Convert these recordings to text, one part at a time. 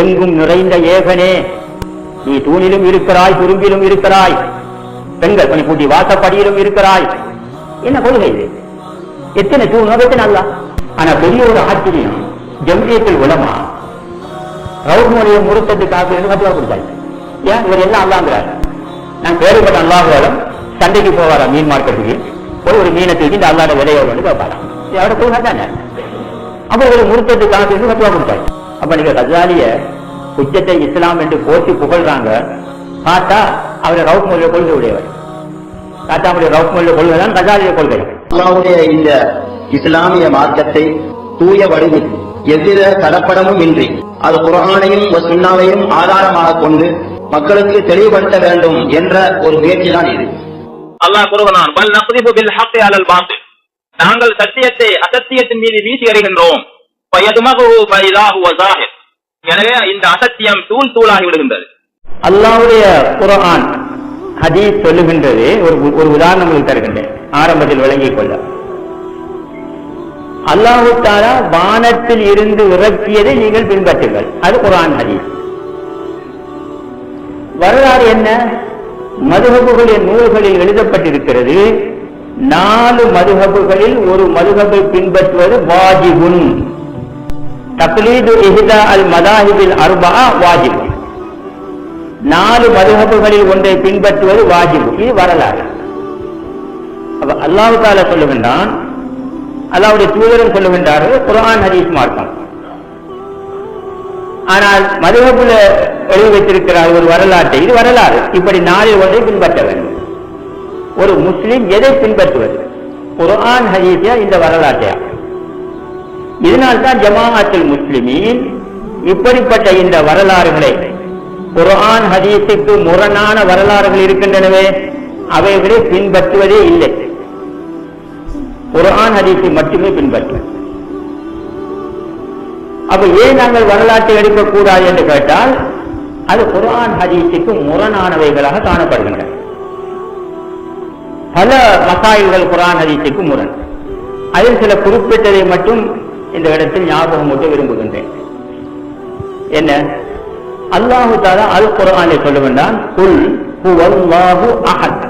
எங்கும் நிறைந்த ஏகனே. நீ தூணிலும் இருக்கிறாய் துரும்பிலும் இருக்கிறாய். பெண்கள் கொஞ்சம் கூட்டி வாசப்படியிலும் இருக்கிறாய். என்ன கொள்கை இது? எத்தனை தூண் எத்தனை அல்ல? ஆனா பெரிய ஒரு ஆச்சரியம். ஜம்மியத்தில் உலமா. ரவுமொழியை முறுத்ததுக்காக கத்துவா கொடுத்தாங்க ஏன்? இவர் எல்லாம் அல்லாங்கிறார்? நான் கேள்விப்பட்ட அல்லாஹுவாலும் சண்டைக்கு போவாரா மீன் மார்க்கெட்டுக்கு? போய் ஒரு மீனை தூக்கி இந்த அல்லாட விலையை வந்து கேட்பாராம் இது தானே அப்ப ஒரு முறுத்ததுக்காக கத்துவா கொடுத்தாங்க அப்ப நீங்க கஜாலிய குஜத்தை இஸ்லாம் என்று போற்றி புகழ்றாங்க. பார்த்தா அவர் ரவுப் மொழிய கொள்கை உடையவர். காத்தாமுடைய ரவுப் மொழிய கொள்கை தான் கஜாலிய கொள்கை. அல்லாஹ்வுடைய இந்த இஸ்லாமிய மார்க்கத்தை தூய வடிவில் எவ்வித கலப்படமும் இன்றி அது குர்ஆனையும் சுன்னாவையும் ஆதாரமாக கொண்டு மக்களுக்கு தெளிவுபடுத்த வேண்டும் என்ற ஒரு முயற்சி தான் இது. அல்லாஹ் கூறுகிறான் பல் நக்திபு பில் ஹக்கி அலல் பாத்தில். நாங்கள் சத்தியத்தை அசத்தியத்தின் மீது வீசி வஸாஹிர் எனவே இந்த அசத்தியம் தூள் தூளாகி விடுகின்றது. அல்லாவுடைய குரான் ஹதீஸ் சொல்லுகின்றது. ஒரு ஒரு உதாரணம் உங்களுக்கு தருகின்றேன். ஆரம்பத்தில் விளங்கிக் கொள்ள. அல்லாஹு தாரா வானத்தில் இருந்து இறக்கியதை நீங்கள் பின்பற்றுங்கள். அது குரான் ஹதீஸ். வரலாறு என்ன? மதுகபுகளின் நூல்களில் எழுதப்பட்டிருக்கிறது நாலு மதுகபுகளில் ஒரு மதுகபை பின்பற்றுவது வாஜிபுன். தக்லீது இஹிதா அல் மதாஹிபில் அர்பா வாஜிபு நாலு மதுகபுகளில் ஒன்றை பின்பற்றுவது வாஜிபு இது வரலாறு அப்ப அல்லாஹ் தாலா சொல்லுகின்றான் அல்லாவுடைய தூதரன் சொல்லுகின்றார்கள் குரான் ஹரீஸ் மார்க்கம் ஆனால் மதுகப்புல எழுதி வைத்திருக்கிறார் ஒரு வரலாற்றை இது வரலாறு இப்படி நாளில் ஒன்றை பின்பற்ற வேண்டும் ஒரு முஸ்லீம் எதை பின்பற்றுவது குரான் ஹதீஸா இந்த வரலாற்றையா இதனால்தான் ஜமாஅத்துல் முஸ்லிமின் இப்படிப்பட்ட இந்த வரலாறுகளை குரான் ஹதீஸுக்கு முரணான வரலாறுகள் இருக்கின்றனவே அவைகளை பின்பற்றுவதே இல்லை. குரான் ஹதீஸை மட்டுமே பின்பற்ற அப்ப ஏன் நாங்கள் வரலாற்றை எடுக்கக்கூடாது என்று கேட்டால் அது குரான் ஹதீஸுக்கு முரணானவைகளாக காணப்படுகின்றன. பல மசாயில்கள் குரான் ஹதீஸுக்கு முரண். அதில் சில குறிப்பிட்டதை மட்டும் இந்த இடத்தில் ஞாபகம் ஊட்ட விரும்புகின்றேன். என்ன? அல்லாஹு தாலா அல் குரானை சொல்லுவென்றால் குல் ஹுவல்லாஹு அஹத்.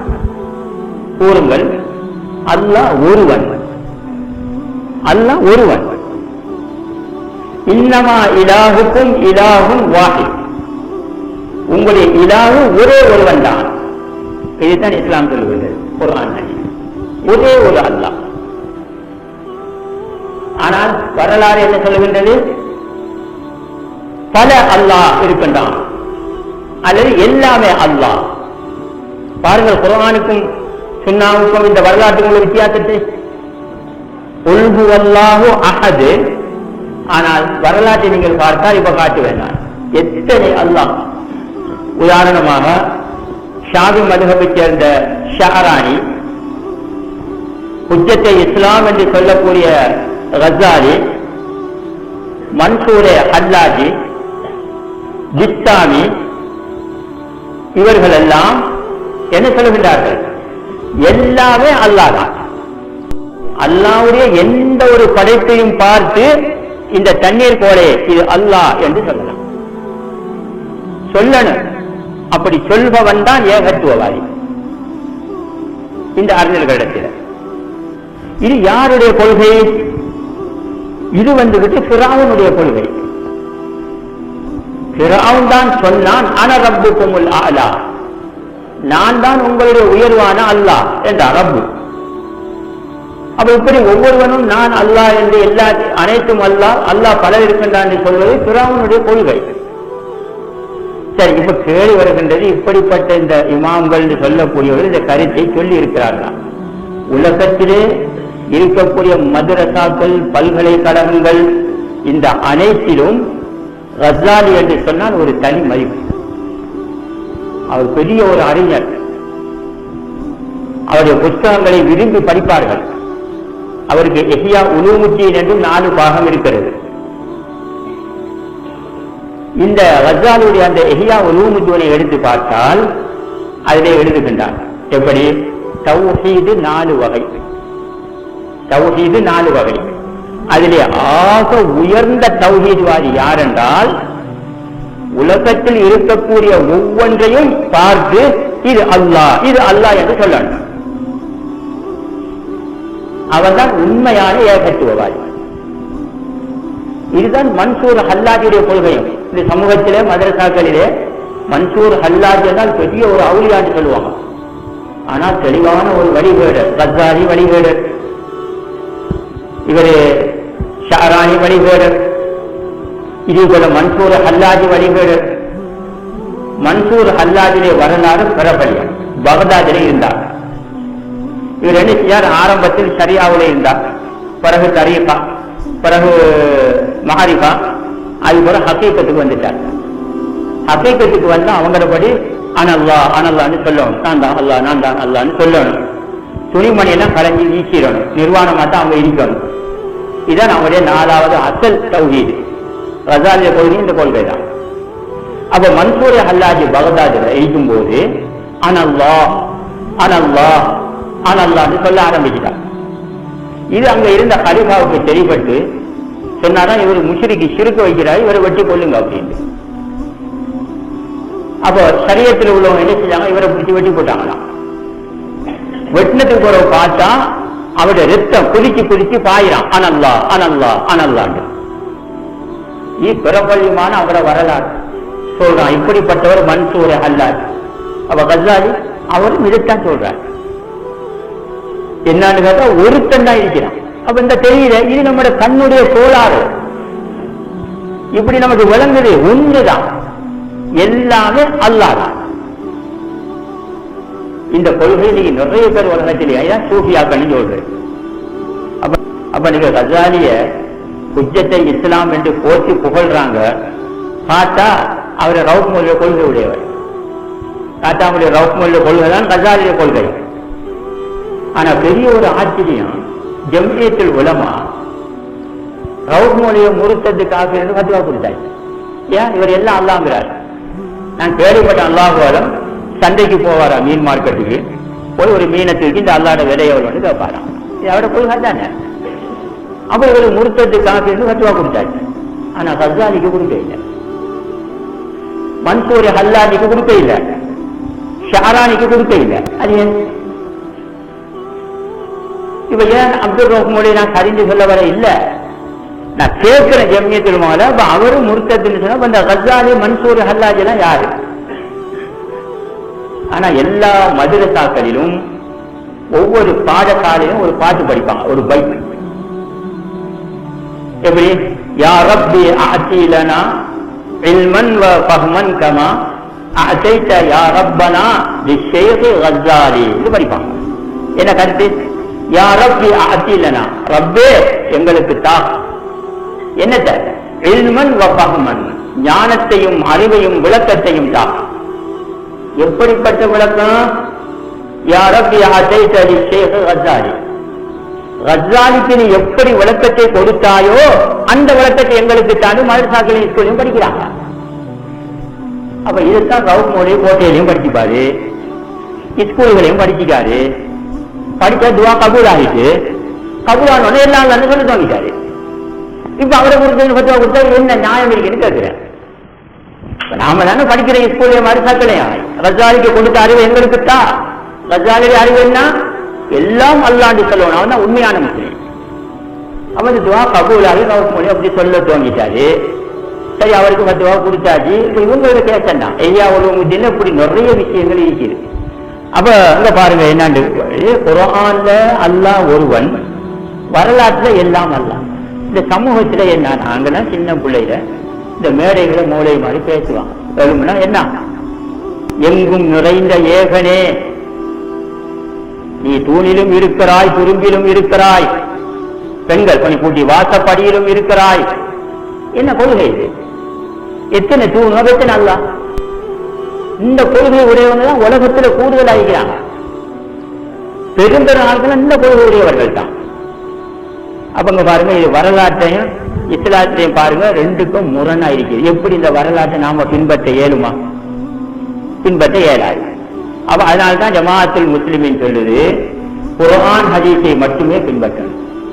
கூறுங்கள் அல்லாஹ் ஒருவன். அல்லாஹ் ஒருவன். இன்னமா இலாகுக்கும் இலாகும் வாஹி உங்களுடைய இலாகு ஒரே ஒருவன் தான். இதுதான் இஸ்லாம் சொல்லுகிறது குரான் ஒரே ஒரு அல்லாஹ். ஆனால் வரலாறு என்ன சொல்லுகின்றது? பல அல்லாஹ் இருக்கின்றான். அல்லது எல்லாமே அல்லாஹ். பாருங்கள் குரானுக்கும் சுண்ணாவுக்கும் இந்த வரலாற்றுக்கும் உள்ள வித்தியாசத்தை. ஒழுங்கு அல்லாஹு அகது ஆனால் வரலாற்றை நீங்கள் பார்த்தால் இப்ப காட்டு வேண்டாம். எத்தனை அல்லாஹ். உதாரணமாக ஷாபி மதுகபைச் சேர்ந்த ஷஹரானி உச்சத்தை இஸ்லாம் என்று சொல்லக்கூடிய கசாலி மன்சூரே ஹல்லாஜி ஜித்தாமி இவர்கள் எல்லாம் என்ன சொல்லுகின்றார்கள்? எல்லாமே அல்லாஹ் தான் அல்லாவுடைய எந்த ஒரு படைப்பையும் பார்த்து இந்த தண்ணீர் போலே இது அல்லாஹ் என்று சொல்லலாம். சொல்லணும். அப்படி சொல்பவன் தான் ஏகத்துவவாதி. இந்த அறிஞர்களிடத்தில். இது யாருடைய கொள்கை இது வந்துவிட்டு பிராவுனுடைய கொள்கை. பிராவுன் தான் சொன்னான் அன ரப்புக்குமுல் ஆலா நான் தான் உங்களுடைய உயர்வான அல்லாஹ் என்ற ரப்பு. அப்ப இப்படி ஒவ்வொருவனும் நான் அல்லாஹ் என்று எல்லா அனைத்தும் அல்லாஹ் அல்லாஹ் பலர் இருக்கின்றான் என்று சொல்வது பிராவுனுடைய கொள்கை. சரி இப்ப கேள்வி வருகின்றது இப்படிப்பட்ட இந்த இமாம்கள் சொல்லக்கூடியவர்கள் இந்த கருத்தை சொல்லி இருக்கிறார்களா உலகத்திலே இருக்கக்கூடிய மதுரசாக்கள் பல்கலைக்கழகங்கள் இந்த அனைத்திலும் ரஸ்லாலி என்று சொன்னால் ஒரு தனி மதிப்பு. அவர் பெரிய ஒரு அறிஞர். அவருடைய புத்தகங்களை விரும்பி படிப்பார்கள். அவருக்கு எஹியா உலூமுத்தீன் என்றும் நாலு பாகம் இருக்கிறது. இந்த ரஜாலுடைய அந்த எஹியா உலூமுத்தீனை எடுத்து பார்த்தால் அதிலே எழுதுகின்றார். எப்படி? தௌஹீது நாலு வகை. தௌஹீது நாலு வகை. அதிலே ஆக உயர்ந்த தௌஹீத்வாதி யார் என்றால் உலகத்தில் இருக்கக்கூடிய ஒவ்வொன்றையும் பார்த்து இது அல்லாஹ் இது அல்லாஹ் என்று சொல்லணும். அவர்தான் உண்மையான ஏகத்துவவாதி. இதுதான் மன்சூர் ஹல்லாஜியுடைய கொள்கையும். இந்த சமூகத்திலே மதரசாக்களிலே மன்சூர் ஹல்லாஜி தான் பெரிய ஒரு அவுளியான்னு சொல்லுவாங்க. ஆனால் தெளிவான ஒரு வழிகேடு கத்தாரி வழிகேடு. இவரு ஷாராணி வழிபேடர் இது போல மன்சூர் ஹல்லாஜி வழிபேடர் மன்சூர் ஹல்லாஜிலே வரலாறு பிரபலியம் பகதாதிலே இருந்தார். இவர் என்ன செய்யார் ஆரம்பத்தில் சரியாவிலே இருந்தார். பிறகு தரீகா பிறகு மஹாரிகா அது போல ஹக்கீக்கத்துக்கு வந்துட்டார். ஹக்கீக்கத்துக்கு வந்தா அவங்களபடி அனல்லா அனல்லான்னு சொல்லணும். நான் தான் அல்லா நான் தான் அல்லான்னு சொல்லணும். துணிமணியெல்லாம் கலைஞ்சி வீசிடணும். நிர்வாணமாக தான் அவங்க இருக்கணும். இதான் அவருடைய நாலாவது அசல் தௌஹீது. ரசாலிய கொள்கை இந்த கொள்கை தான். அப்ப மன்சூர் ஹல்லாஜி பகதாதுல எழுதும் போது அனல்லா அனல்லா அனல்லான்னு சொல்ல ஆரம்பிக்கிறார். இது அங்க இருந்த கலிஃபாவுக்கு தெரியப்பட்டு சொன்னாதான் இவர் முஷிரிக்கு சிறுக்க வைக்கிறார் இவரை வெட்டி கொள்ளுங்க அப்படின்னு. அப்போ சரியத்தில் உள்ளவங்க என்ன செஞ்சாங்க இவரை பிடிச்சி வெட்டி போட்டாங்களாம். வெட்டினத்துக்கு போற பார்த்தா அவருடைய ரத்தம் குதிச்சு குதிச்சு பாயிறான். அனல்லா அனல்லா அனல்லான்னு. இது பிரபல்யமான அவரை வரலாறு. சொல்றான் இப்படிப்பட்டவர் மன்சூர் அல்லார் அப்ப கசாலி அவரும் இதைத்தான் சொல்றார். என்னன்னு கேட்டா ஒருத்தன் தான் இருக்கிறான். அப்ப இந்த தெரியல இது நம்ம கண்ணுடைய கோளாறு. இப்படி நமக்கு விளங்குது ஒன்றுதான் எல்லாமே அல்லாதான். இந்த கொள்கை நீங்க நிறைய பேர் உலகத்திலே ஐயா சூஃபியாக்கன்னு சொல்றேன். அப்ப அப்ப நீங்க கசாலிய குஜத்தை இஸ்லாம் என்று போற்றி புகழ்றாங்க பார்த்தா அவர் ரவுப் மொழிய கொள்கை உடையவர். காத்தாமுடைய ரவுப் மொழிய கொள்கை தான் கசாலிய கொள்கை. ஆனா பெரிய ஒரு ஆச்சரியம் ஜம்மியத்தில் உலமா ரவுப் மொழிய முறுத்ததுக்காக என்று கத்துவா கொடுத்தாரு ஏன்? இவர் எல்லாம் அல்லாங்கிறார் நான் கேள்விப்பட்ட அல்லாஹுவாலம் சந்தைக்கு போவாரா மீன் மார்க்கெட்டுக்கு? போய் ஒரு மீனை தூக்கி இந்த அல்லாட விலை எவ்வளோன்னு கேட்பாராம். அவட அவரோட கொள்கை தானே? அப்ப இவர் முருத்தத்து என்று கட்டுவா கொடுத்தாரு ஆனா கசாலிக்கு கொடுக்க இல்லை. மன்சூர் ஹல்லாஜிக்கு கொடுக்க இல்லை. ஷாரானிக்கு கொடுக்க இல்லை. அது ஏன்? இப்ப ஏன் அப்துல் ரஹ்மோடி நான் சரிஞ்சு சொல்ல வர இல்ல? நான் கேட்கிற ஜம்யத்தில் மோல அப்ப அவரும் முருத்தத்துன்னு சொன்னா அப்ப இந்த மன்சூர் ஹல்லாஜி எல்லாம் யாரு? ஆனா எல்லா மதுரசாக்களிலும் ஒவ்வொரு பாடசாலையிலும் ஒரு பாட்டு படிப்பாங்க ஒரு பைப். எப்படி? யா ரப்பி ஆத்திலனா இல்மன் வ ஃபஹ்மன் கமா அத்தைத்த யா ரப்பனா லிஷேഖ് கஸ்ஸாலி இது படிப்பாங்க. என்ன கருத்து? யா ரப்பி ஆத்திலனா ரப்பே எங்களுக்கு தா. என்னத்த? இல்மன் வ பஹ்மன் ஞானத்தையும் அறிவையும் விளக்கத்தையும் தா. எப்படிப்பட்ட விளக்கம்? யா ரப்பி ஆத்தைத்த லிஷேഖ് கஸ்ஸாலி நீ எப்படி விளக்கத்தை கொடுத்தாயோ அந்த விளக்கத்தை எங்களுக்கு தாண்டி மதரசாக்களின் ஸ்கூலையும் படிக்கிறாங்க. அப்ப இதுதான் ரவுப் கோட்டையிலையும் படிச்சுப்பாரு. ஸ்கூல்களையும் படிச்சுக்காரு. படிக்க துவா கபூல் ஆகிட்டு கபூலான ஆனோடனே எல்லாம் சொல்லி தோங்கிட்டாரு இப்ப அவரை கொடுத்து கொடுத்தா என்ன நியாயம் இருக்குன்னு கேட்கிறேன் நாம தானே படிக்கிற ஸ்கூல்லையும் மறுசாக்கலையா ரஜாலிக்கு கொடுத்த அறிவு எங்களுக்கு தான் அறிவு என்ன? எல்லாம் அல்லாண்டு சொல்லணும். அவன் தான் உண்மையான முஸ்லீம். அவன் துவா கபூலாகி ரவுப் மொழி அப்படி சொல்ல தோங்கிட்டாரு சரி அவருக்கு பத்துவா கொடுத்தாச்சு. இப்போ இவங்களோட கேட்டா ஐயா உலகத்தில இப்படி நிறைய விஷயங்கள் இருக்குது அப்ப அங்க பாருங்க என்னாண்டு? குரான்ல அல்லாஹ் ஒருவன் வரலாற்றுல எல்லாம் அல்ல இந்த சமூகத்துல என்ன நாங்கன்னா சின்ன பிள்ளைகளை இந்த மேடைகளை மூளை மாதிரி பேசுவாங்க எழுமுன்னா என்ன? எங்கும் நிறைந்த ஏகனே. நீ தூணிலும் இருக்கிறாய் துரும்பிலும் இருக்கிறாய். பெண்கள் பணி கூட்டி வாசப்படியிலும் இருக்கிறாய். என்ன கொள்கை இது? எத்தனை தூண் எத்தனை அல்ல? இந்த கொள்கை உடையவங்க தான் உலகத்துல கூடுதல் ஆகிக்கிறாங்க பெரும்பெரும் ஆட்கள் இந்த கொள்கை உடையவர்கள் தான் அப்பங்க பாருங்க இது வரலாற்றையும் இஸ்லாத்திலையும் பாருங்க ரெண்டுக்கும் முரணா இருக்குது எப்படி இந்த வரலாற்றை நாம பின்பற்ற இயலுமா? பின்பற்ற இயலாது. அப்ப அதனால்தான் ஜமாஅத்துல் முஸ்லிமின் சொல்லுது குரான் ஹதீஸை மட்டுமே பின்பற்றணும்.